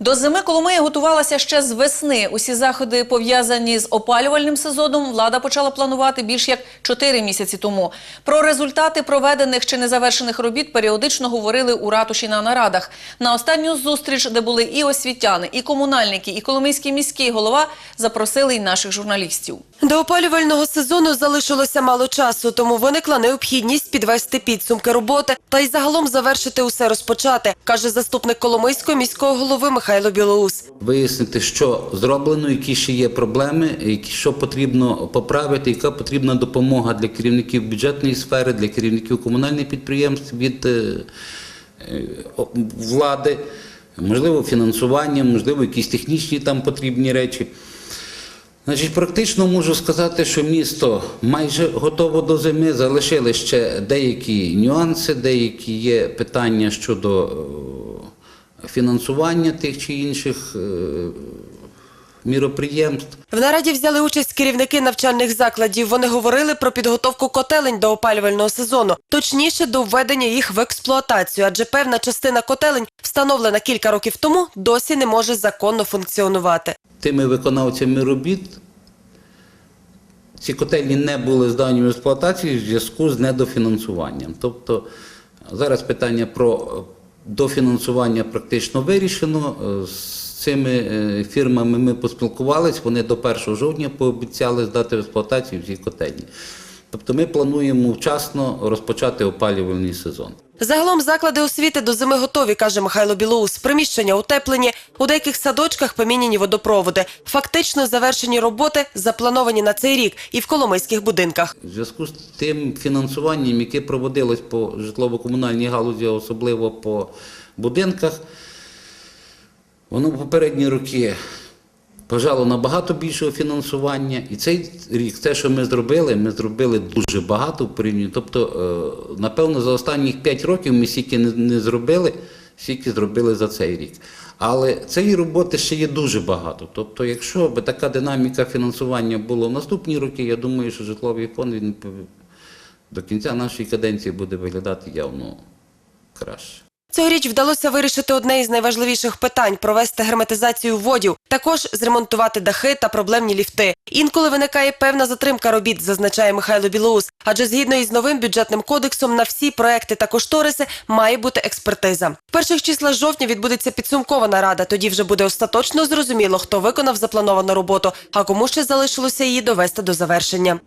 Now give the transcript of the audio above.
До зими Коломия готувалася ще з весни. Усі заходи, пов'язані з опалювальним сезоном, влада почала планувати більш як чотири місяці тому. Про результати проведених чи незавершених робіт періодично говорили у ратуші на нарадах. На останню зустріч, де були і освітяни, і комунальники, і Коломийський міський голова, запросили й наших журналістів. До опалювального сезону залишилося мало часу, тому виникла необхідність підвести підсумки роботи та й загалом завершити усе розпочати, каже заступник Коломийського міського голови Михайло Білоус. вияснити, що зроблено, які ще є проблеми, що потрібно поправити, яка потрібна допомога для керівників бюджетної сфери, для керівників комунальних підприємств від е, е, влади, можливо, фінансування, можливо, якісь технічні там потрібні речі. Значить, практично можу сказати, що місто майже готово до зими. Залишили ще деякі нюанси, деякі є питання щодо е, фінансування тих чи інших е, міроприємств. В нараді взяли участь керівники навчальних закладів. Вони говорили про підготовку котелень до опалювального сезону, точніше до введення їх в експлуатацію, адже певна частина котелень, встановлена кілька років тому, досі не може законно функціонувати. Тими виконавцями робіт ці котельні не були здані в експлуатацію в зв'язку з недофінансуванням. Тобто зараз питання про дофінансування практично вирішено. Цими е, фірмами ми поспілкувалися, вони до 1 жовтня пообіцяли здати в експлуатацію всі котельні. Тобто ми плануємо вчасно розпочати опалювальний сезон. Загалом заклади освіти до зими готові, каже Михайло Білоус. Приміщення утеплені, у деяких садочках поміняні водопроводи. Фактично завершені роботи заплановані на цей рік і в коломийських будинках. В зв'язку з тим фінансуванням, яке проводилось по житлово-комунальній галузі, особливо по будинках, воно в попередні роки пожало набагато більшого фінансування. І цей рік, те, що ми зробили, ми зробили дуже багато в порівнянні. Тобто, е, напевно, за останніх 5 років ми стільки не, зробили, скільки зробили за цей рік. Але цієї роботи ще є дуже багато. Тобто, якщо б така динаміка фінансування була в наступні роки, я думаю, що житловий фонд він до кінця нашої каденції буде виглядати явно краще. Цьогоріч вдалося вирішити одне із найважливіших питань провести герметизацію водів, також зремонтувати дахи та проблемні ліфти. Інколи виникає певна затримка робіт, зазначає Михайло Білоус. Адже згідно із новим бюджетним кодексом на всі проекти та кошториси має бути експертиза. В перших числах жовтня відбудеться підсумкова нарада. Тоді вже буде остаточно зрозуміло, хто виконав заплановану роботу, а кому ще залишилося її довести до завершення.